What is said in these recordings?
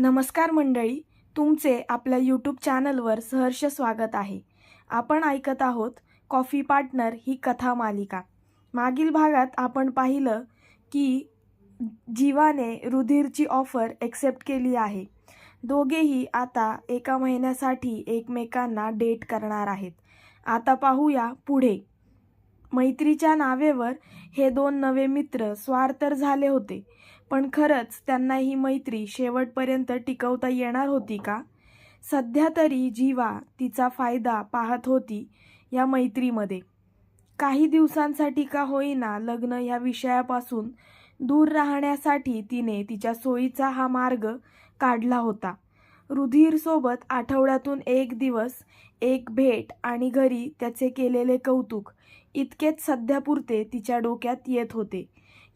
नमस्कार मंडळी तुमचे आपल्या यूट्यूब चॅनलवर सहर्ष स्वागत आहे. आपण ऐकत आहोत कॉफी पार्टनर ही कथा मालिका. मागील भागात आपण पाहिलं की जीवाने रुधिरची ऑफर एक्सेप्ट केली आहे. दोघेही आता एका महिन्यासाठी एकमेकांना डेट करणार आहेत. आता पाहूया पुढे. मैत्रीच्या नावेवर हे दोन नवे मित्र स्वार्थर झाले होते पण खरंच त्यांना ही मैत्री शेवटपर्यंत टिकवता येणार होती का? सध्या तरी जीवा तिचा फायदा पाहत होती या मैत्रीमध्ये. काही दिवसांसाठी का होईना लग्न या विषयापासून दूर राहण्यासाठी तिने तिच्या सोयीचा हा मार्ग काढला होता. रुधीरसोबत आठवड्यातून एक दिवस एक भेट आणि घरी त्याचे केलेले कौतुक इतकेच सध्यापुरते तिच्या डोक्यात येत होते.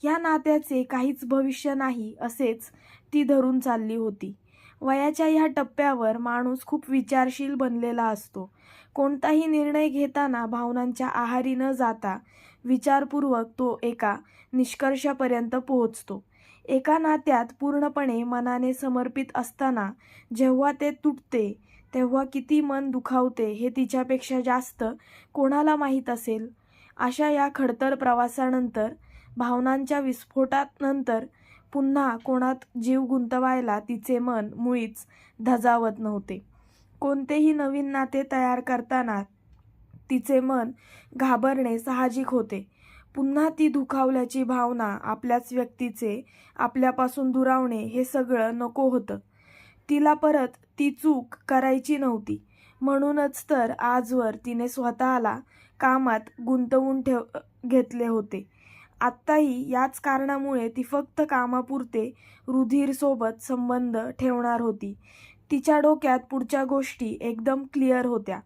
ह्या नात्याचे काहीच भविष्य नाही असेच ती धरून चालली होती. वयाच्या ह्या टप्प्यावर माणूस खूप विचारशील बनलेला असतो. कोणताही निर्णय घेताना भावनांच्या आहारी न जाता विचारपूर्वक तो एका निष्कर्षापर्यंत पोहोचतो. एका नात्यात पूर्णपणे मनाने समर्पित असताना जेव्हा ते तुटते तेव्हा किती मन दुखावते हे तिच्यापेक्षा जास्त कोणाला माहीत असेल? अशा या खडतर प्रवासानंतर भावनांच्या विस्फोटानंतर पुन्हा कोणात जीव गुंतवायला तिचे मन मुळीच धजावत नव्हते. कोणतेही नवीन नाते तयार करताना तिचे मन घाबरणे साहजिक होते. पुन्हा ती दुखावल्याची भावना आपल्याच व्यक्तीचे आपल्यापासून दुरावणे हे सगळं नको होतं. तिला परत ती चूक करायची नव्हती. म्हणूनच तर आजवर तिने स्वतःला कामात गुंतवून ठेव घेतले होते. आत्ताही याच कारणामुळे ती फक्त कामापुरते रुधीरसोबत संबंध ठेवणार होती. तिच्या डोक्यात पुढच्या गोष्टी एकदम क्लिअर होत्या.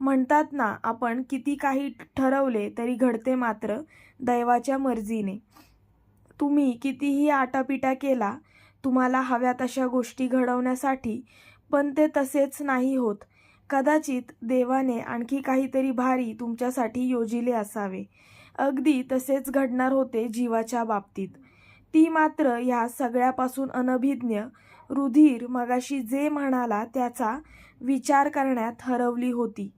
म्हणतात ना आपण किती काही ठरवले तरी घडते मात्र दैवाच्या मर्जीने. तुम्ही कितीही आटापिटा केला तुम्हाला हव्या तशा गोष्टी घडवण्यासाठी पण ते तसेच नाही होत. कदाचित देवाने आणखी काहीतरी भारी तुमच्यासाठी योजिले असावे. अगदी तसेच घडणार होते जीवाच्या बाबतीत. ती मात्र ह्या सगळ्यापासून अनभिज्ञ रुधिर मगाशी जे म्हणाला त्याचा विचार करण्यात हरवली होती.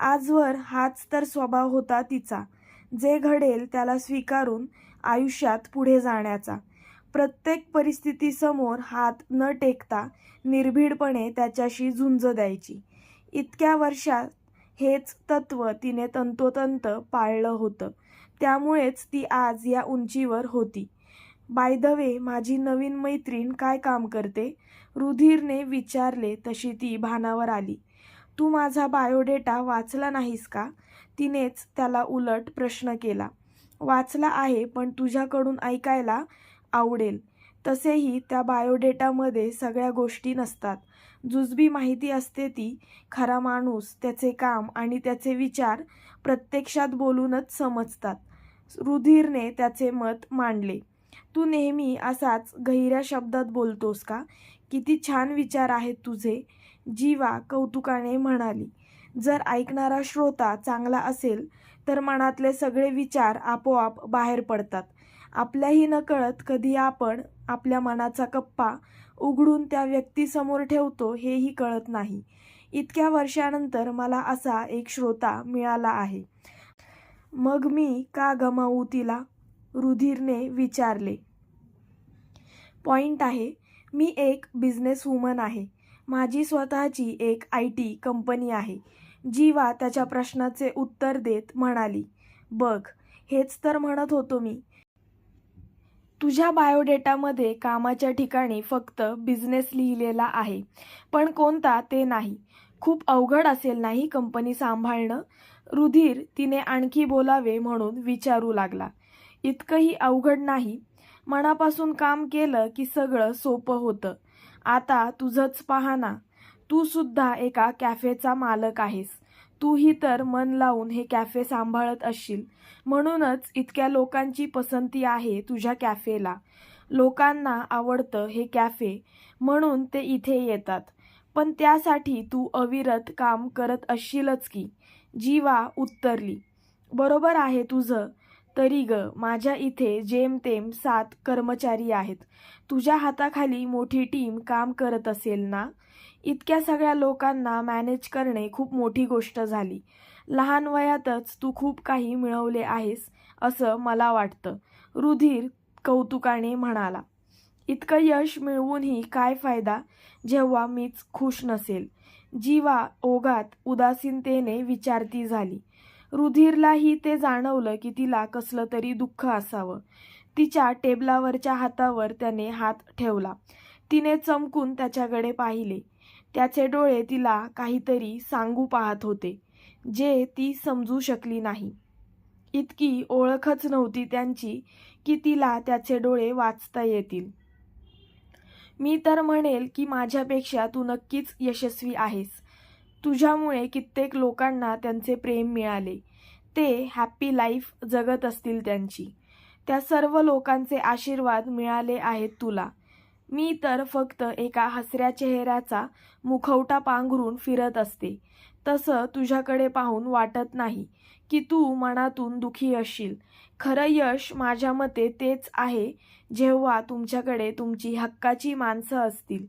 आजवर हाच तर स्वभाव होता तिचा जे घडेल त्याला स्वीकारून आयुष्यात पुढे जाण्याचा. प्रत्येक परिस्थितीसमोर हात न टेकता निर्भीडपणे त्याच्याशी झुंज द्यायची. इतक्या वर्षात हेच तत्व तिने तंतोतंत पाळलं होतं. त्यामुळेच ती आज या उंचीवर होती. बाय द वे माझी नवीन मैत्रीण काय काम करते? रुधीरने विचारले तशी ती भानावर आली. तू माझा बायोडेटा वाचला नाहीस का? तिनेच त्याला उलट प्रश्न केला. वाचला आहे पण तुझ्याकडून ऐकायला आवडेल. तसेही त्या बायोडेटामध्ये सगळ्या गोष्टी नसतात. जुजबी माहिती असते ती खरा माणूस त्याचे काम आणि त्याचे विचार प्रत्यक्षात बोलूनच समजतात. रुधीरने त्याचे मत मांडले. तू नेहमी असाच गहिऱ्या शब्दात बोलतोस का? किती छान विचार आहेत तुझे जीवा कौतुकाने म्हणाली. जर ऐकणारा श्रोता चांगला असेल तर मनातले सगळे विचार आपोआप बाहेर पडतात. आपल्याही नकळत कधी आपण आपल्या मनाचा कप्पा उघडून त्या व्यक्तीसमोर ठेवतो हेही कळत नाही. इतक्या वर्षानंतर मला असा एक श्रोता मिळाला आहे. मग मी का गमावू तिला? रुधीरने विचारले. पॉइंट आहे मी एक बिझनेस वुमन आहे. माझी स्वतःची एक आय टी कंपनी आहे. जीवा त्याच्या प्रश्नाचे उत्तर देत म्हणाली बघ हेच तर म्हणत होतो मी. तुझ्या बायोडेटामध्ये कामाच्या ठिकाणी फक्त बिझनेस लिहिलेला आहे पण कोणता ते नाही. खूप अवघड असेल नाही कंपनी सांभाळणं? रुधीर तिने आणखी बोलावे म्हणून विचारू लागला. इतकंही अवघड नाही. मनापासून काम केलं की सगळं सोपं होतं. आता तुझंच पहा ना. तू सुद्धा एका कॅफेचा मालक आहेस. तूही तर मन लावून हे कॅफे सांभाळत असशील. म्हणूनच इतक्या लोकांची पसंती आहे तुझ्या कॅफेला. लोकांना आवडतं हे कॅफे. म्हणून ते इथे येतात. पण त्यासाठी तू अविरत काम करत असशीलच की. जीवा उत्तरली. बरोबर आहे तुझं. तरी ग माझ्या इथे जेमतेम सात कर्मचारी आहेत. तुझ्या हाताखाली मोठी टीम काम करत असेल ना? इतक्या सगळ्या लोकांना मॅनेज करणे खूप मोठी गोष्ट झाली. लहान वयातच तू खूप काही मिळवले आहेस असं मला वाटतं. रुधिर कौतुकाने म्हणाला. इतकं यश मिळवूनही काय फायदा? जेव्हा मीच खुश नसेल. जीवा ओघात उदासीनतेने विचारती झाली. रुधिरलाही ते जाणवलं की तिला कसलं तरी दुःख असावं. तिच्या टेबलावरच्या हातावर त्याने हात ठेवला. तिने चमकून त्याच्याकडे पाहिले. त्याचे डोळे तिला काहीतरी सांगू पाहत होते जे ती समजू शकली नाही. इतकी ओळखच नव्हती त्यांची की तिला त्याचे डोळे वाचता येतील. मी तर म्हणेल की माझ्यापेक्षा तू नक्कीच यशस्वी आहेस. तुझ्यामुळे कित्येक लोकांना त्यांचे प्रेम मिळाले. ते हॅप्पी लाईफ जगत असतील त्यांची. त्या सर्व लोकांचे आशीर्वाद मिळाले आहेत तुला. मी तर फक्त एका हसऱ्या चेहऱ्याचा मुखवटा पांघरून फिरत असते. तसं तुझ्याकडे पाहून वाटत नाही की तू मनातून दुखी असशील. खरं यश माझ्या मते तेच आहे जेव्हा तुमच्याकडे तुमची हक्काची माणसं असतील.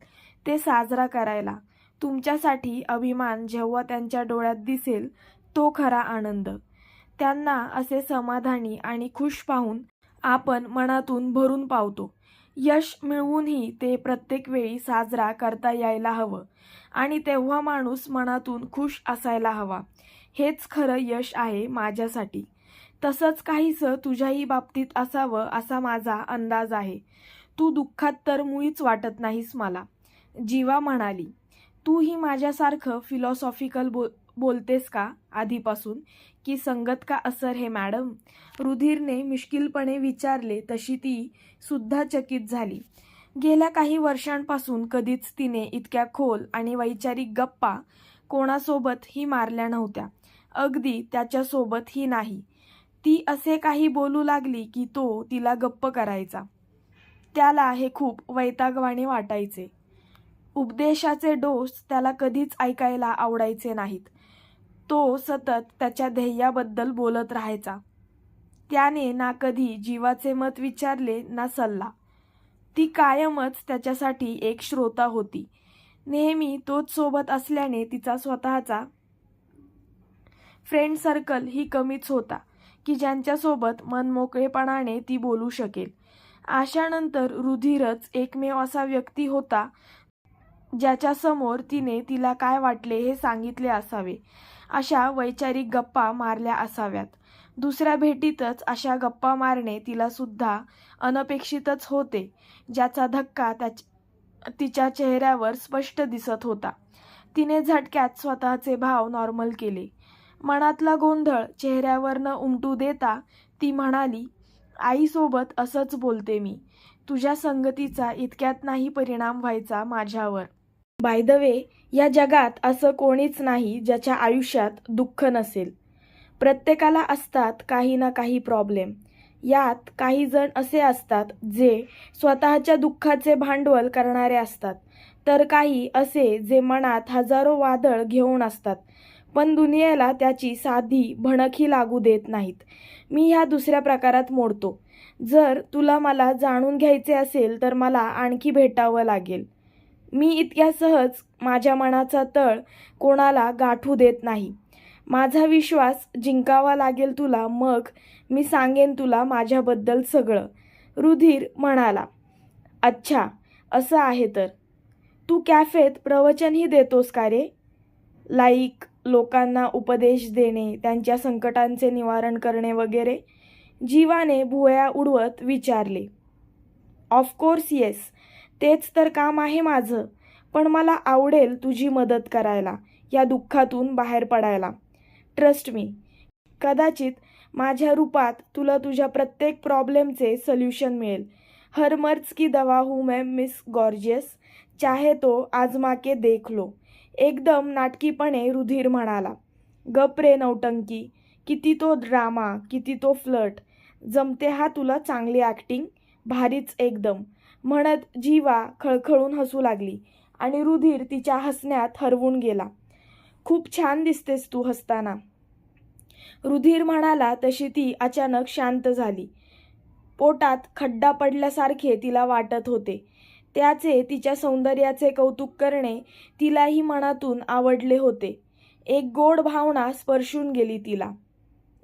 ते साजरा करायला. तुमच्यासाठी अभिमान जेव्हा त्यांच्या डोळ्यात दिसेल तो खरा आनंद. त्यांना असे समाधानी आणि खुश पाहून आपण मनातून भरून पावतो. यश मिळवूनही ते प्रत्येक वेळी साजरा करता यायला हवं आणि तेव्हा माणूस मनातून खुश असायला हवा. हेच खरं यश आहे माझ्यासाठी. तसंच काहीसं तुझ्याही बाबतीत असावं असा माझा अंदाज आहे. तू दुःखात तर मुळीच वाटत नाहीस मला. जीवा म्हणाली तूही माझ्यासारखं फिलॉसॉफिकल बो बोलतेस का आधीपासून? की संगत का असर हे मॅडम? रुधिरने मिश्किलपणे विचारले तशी ती सुद्धा चकित झाली. गेल्या काही वर्षांपासून कधीच तिने इतक्या खोल आणि वैचारिक गप्पा कोणासोबतही मारल्या नव्हत्या. अगदी त्याच्यासोबतही नाही. ती असे काही बोलू लागली की तो तिला गप्प करायचा. त्याला हे खूप वैतागवाने वाटायचे. उपदेशाचे डोस त्याला कधीच ऐकायला आवडायचे नाहीत. तो सतत त्याच्या ध्येयाबद्दल बोलत राहायचा. त्याने ना कधी जीवाचे मत विचारले ना सल्ला. ती कायमच त्याच्यासाठी एक श्रोता होती. नेहमी तोच सोबत असल्याने तिचा स्वतःचा फ्रेंड सर्कल ही कमीच होता. की ज्यांच्यासोबत मनमोकळेपणाने ती बोलू शकेल. आशानंतर रुधिरच एकमेव असा व्यक्ती होता ज्याच्यासमोर तिने तिला काय वाटले हे सांगितले असावे. अशा वैचारिक गप्पा मारल्या असाव्यात. दुसऱ्या भेटीतच अशा गप्पा मारणे तिला सुद्धा अनपेक्षितच होते ज्याचा धक्का त्या तिच्या चेहऱ्यावर स्पष्ट दिसत होता. तिने झटक्यात स्वतःचे भाव नॉर्मल केले. मनातला गोंधळ चेहऱ्यावरनं उमटू देता ती म्हणाली आईसोबत असंच बोलते मी. तुझ्या संगतीचा इतक्यात नाही परिणाम व्हायचा माझ्यावर. बाय द वे या जगात असं कोणीच नाही ज्याच्या आयुष्यात दुःख नसेल. प्रत्येकाला असतात काही ना काही प्रॉब्लेम यात काही जण असे असतात जे स्वतःच्या दुःखाचे भांडवल करणारे असतात. तर काही असे जे मनात हजारो वादळ घेऊन असतात. पण दुनियेला त्याची साधी भणकही लागू देत नाहीत. मी ह्या दुसऱ्या प्रकारात मोडतो. जर तुला मला जाणून घ्यायचे असेल तर मला आणखी भेटावं लागेल. मी इतक्या सहज माझ्या मनाचा तळ कोणाला गाठू देत नाही. माझा विश्वास जिंकावा लागेल तुला मग मी सांगेन तुला माझ्याबद्दल सगळं. रुधिर म्हणाला अच्छा असं आहे तर. तू कॅफेत प्रवचनही देतोस का रे? लाईक लोकांना उपदेश देणे त्यांच्या संकटांचे निवारण करणे वगैरे जीवाने भुवया उडवत विचारले. ऑफकोर्स येस तेच तर काम आहे माझं पण मला आवडेल तुझी मदत करायला या दुःखातून बाहेर पडायला. ट्रस्ट मी कदाचित माझ्या रूपात तुला तुझ्या प्रत्येक प्रॉब्लेमचे सोल्युशन मिळेल. हर मर्ज की दवा हूं मैं मिस गॉर्जियस चाहे तो आजमा के देख लो. एकदम नाटकीपणे रुधिर म्हणाला गप रे नौटंकी किती तो ड्रामा किती तो फ्लट. जमते हा तुला चांगली ॲक्टिंग भारीच एकदम. म्हणत जीवा खळखळून हसू लागली आणि रुधिर तिच्या हसण्यात हरवून गेला. खूप छान दिसतेस तू हसताना. रुधिर म्हणाला तशी ती अचानक शांत झाली. पोटात खड्डा पडल्यासारखे तिला वाटत होते. त्याचे तिच्या सौंदर्याचे कौतुक करणे तिलाही मनातून आवडले होते. एक गोड भावना स्पर्शून गेली तिला.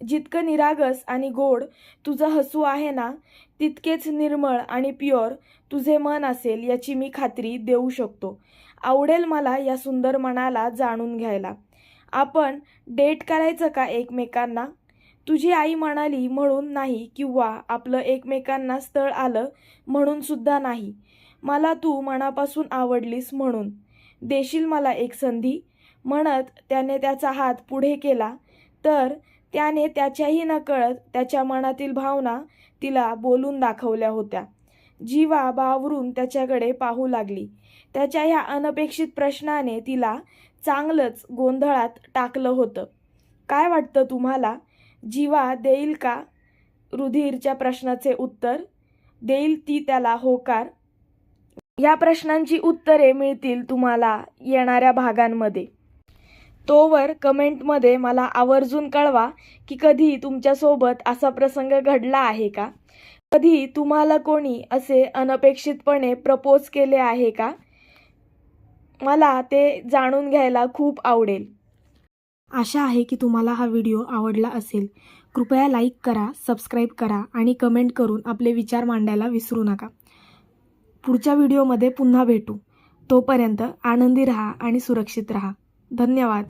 जितकं निरागस आणि गोड तुझं हसू आहे ना तितकेच निर्मळ आणि प्युअर तुझे मन असेल याची मी खात्री देऊ शकतो. आवडेल मला या सुंदर मनाला जाणून घ्यायला. आपण डेट करायचं का एकमेकांना? तुझी आई म्हणाली म्हणून नाही किंवा आपलं एकमेकांना स्थळ आलं म्हणून सुद्धा नाही. मला तू मनापासून आवडलीस म्हणून. देशील मला एक संधी? म्हणत त्याने त्याचा हात पुढे केला. तर त्याने त्याच्याही नकळत त्याच्या मनातील भावना तिला बोलून दाखवल्या होत्या. जीवा बावरून त्याच्याकडे पाहू लागली. त्याच्या ह्या अनपेक्षित प्रश्नाने तिला चांगलंच गोंधळात टाकलं होतं. काय वाटतं तुम्हाला? जीवा देईल का रुधिरच्या प्रश्नाचे उत्तर? देईल ती त्याला होकार? या प्रश्नांची उत्तरे मिळतील तुम्हाला येणाऱ्या भागांमध्ये. तोवर कमेंटमध्ये मला आवर्जून कळवा की कधी तुमच्यासोबत असा प्रसंग घडला आहे का? कधी तुम्हाला कोणी असे अनपेक्षितपणे प्रपोज केले आहे का? मला ते जाणून घ्यायला खूप आवडेल. आशा आहे की तुम्हाला हा व्हिडिओ आवडला असेल. कृपया लाईक करा सबस्क्राईब करा आणि कमेंट करून आपले विचार मांडायला विसरू नका. पुढच्या व्हिडिओमध्ये पुन्हा भेटू. तोपर्यंत आनंदी रहा आणि सुरक्षित रहा. धन्यवाद.